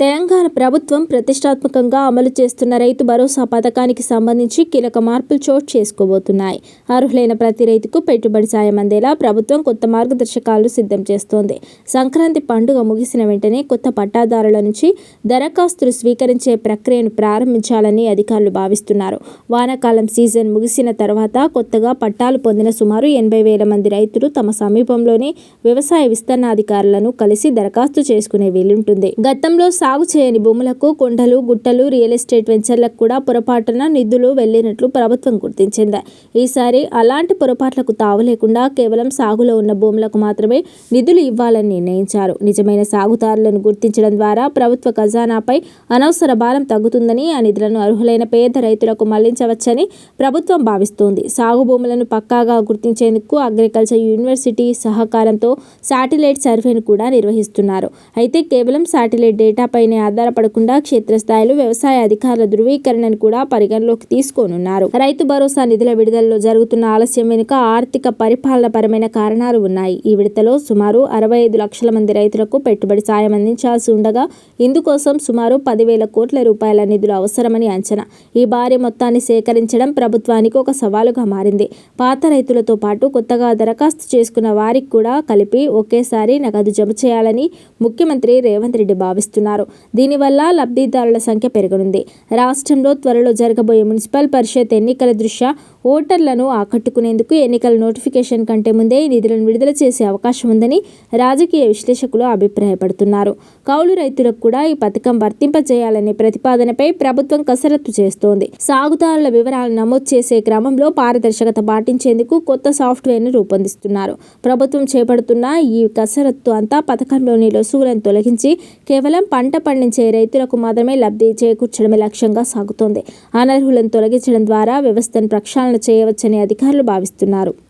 తెలంగాణ ప్రభుత్వం ప్రతిష్టాత్మకంగా అమలు చేస్తున్న రైతు భరోసా పథకానికి సంబంధించి కీలక మార్పులు చోటు చేసుకోబోతున్నాయి. అర్హులైన ప్రతి రైతుకు పెట్టుబడి సాయం అందేలా ప్రభుత్వం కొత్త మార్గదర్శకాలు సిద్ధం చేస్తోంది. సంక్రాంతి పండుగ ముగిసిన వెంటనే కొత్త పట్టాదారుల నుంచి దరఖాస్తులు స్వీకరించే ప్రక్రియను ప్రారంభించాలని అధికారులు భావిస్తున్నారు. వానాకాలం సీజన్ ముగిసిన తర్వాత కొత్తగా పట్టాలు పొందిన సుమారు ఎనభై వేల మంది రైతులు తమ సమీపంలోని వ్యవసాయ విస్తరణాధికారులను కలిసి దరఖాస్తు చేసుకునే వీలుంటుంది. గతంలో సాగు చేయని భూములకు కొండలు గుట్టలు రియల్ ఎస్టేట్ వెంచర్లకు కూడా పొరపాటున నిధులు వెళ్ళినట్లు ప్రభుత్వం గుర్తించింది. ఈసారి అలాంటి పొరపాట్లకు తావు లేకుండా కేవలం సాగులో ఉన్న భూములకు మాత్రమే నిధులు ఇవ్వాలని నిర్ణయించారు. నిజమైన సాగుదారులను గుర్తించడం ద్వారా ప్రభుత్వ ఖజానాపై అనవసర భారం తగ్గుతుందని ఆ నిధులను అర్హులైన పేద రైతులకు మళ్ళించవచ్చని ప్రభుత్వం భావిస్తోంది. సాగు భూములను పక్కాగా గుర్తించేందుకు అగ్రికల్చర్ యూనివర్సిటీ సహకారంతో శాటిలైట్ సర్వేను కూడా నిర్వహిస్తున్నారు. అయితే కేవలం శాటిలైట్ డేటా పైనే ఆధారపడకుండా క్షేత్రస్థాయిలో వ్యవసాయ అధికారుల ధృవీకరణను కూడా పరిగణలోకి తీసుకోనున్నారు. రైతు భరోసా నిధుల విడుదలలో జరుగుతున్న ఆలస్యం వెనుక ఆర్థిక పరిపాలన పరమైన కారణాలు ఉన్నాయి. ఈ విడతలో సుమారు అరవై ఐదు లక్షల మంది రైతులకు పెట్టుబడి సాయం అందించాల్సి ఉండగా ఇందుకోసం సుమారు పదివేల కోట్ల రూపాయల నిధులు అవసరమని అంచనా. ఈ భారీ మొత్తాన్ని సేకరించడం ప్రభుత్వానికి ఒక సవాలుగా మారింది. పాత రైతులతో పాటు కొత్తగా దరఖాస్తు చేసుకున్న వారికి కూడా కలిపి ఒకేసారి నగదు జమ చేయాలని ముఖ్యమంత్రి రేవంత్ రెడ్డి భావిస్తున్నారు. దీనివల్ల లబ్ధిదారుల సంఖ్య పెరగనుంది. రాష్ట్రంలో త్వరలో జరగబోయే మున్సిపల్ పరిషత్ ఎన్నికల దృష్ట్యా ఓటర్లను ఆకట్టుకునేందుకు ఎన్నికల నోటిఫికేషన్ కంటే ముందే నిధులను విడుదల చేసే అవకాశం ఉందని రాజకీయ విశ్లేషకులు అభిప్రాయపడుతున్నారు. కౌలు రైతులకు కూడా ఈ పథకం వర్తింపజేయాలనే ప్రతిపాదనపై ప్రభుత్వం కసరత్తు చేస్తోంది. సాగుదారుల వివరాలు నమోదు చేసే క్రమంలో పారదర్శకత పాటించేందుకు కొత్త సాఫ్ట్వేర్ను రూపొందిస్తున్నారు. ప్రభుత్వం చేపడుతున్న ఈ కసరత్తు అంతా పథకంలోని లొసుగులను తొలగించి కేవలం పంట పంట పండించే రైతులకు మాత్రమే లబ్ధి చేకూర్చడమే లక్ష్యంగా సాగుతోంది. అనర్హులను తొలగించడం ద్వారా వ్యవస్థను ప్రక్షాళన చేయవచ్చని అధికారులు భావిస్తున్నారు.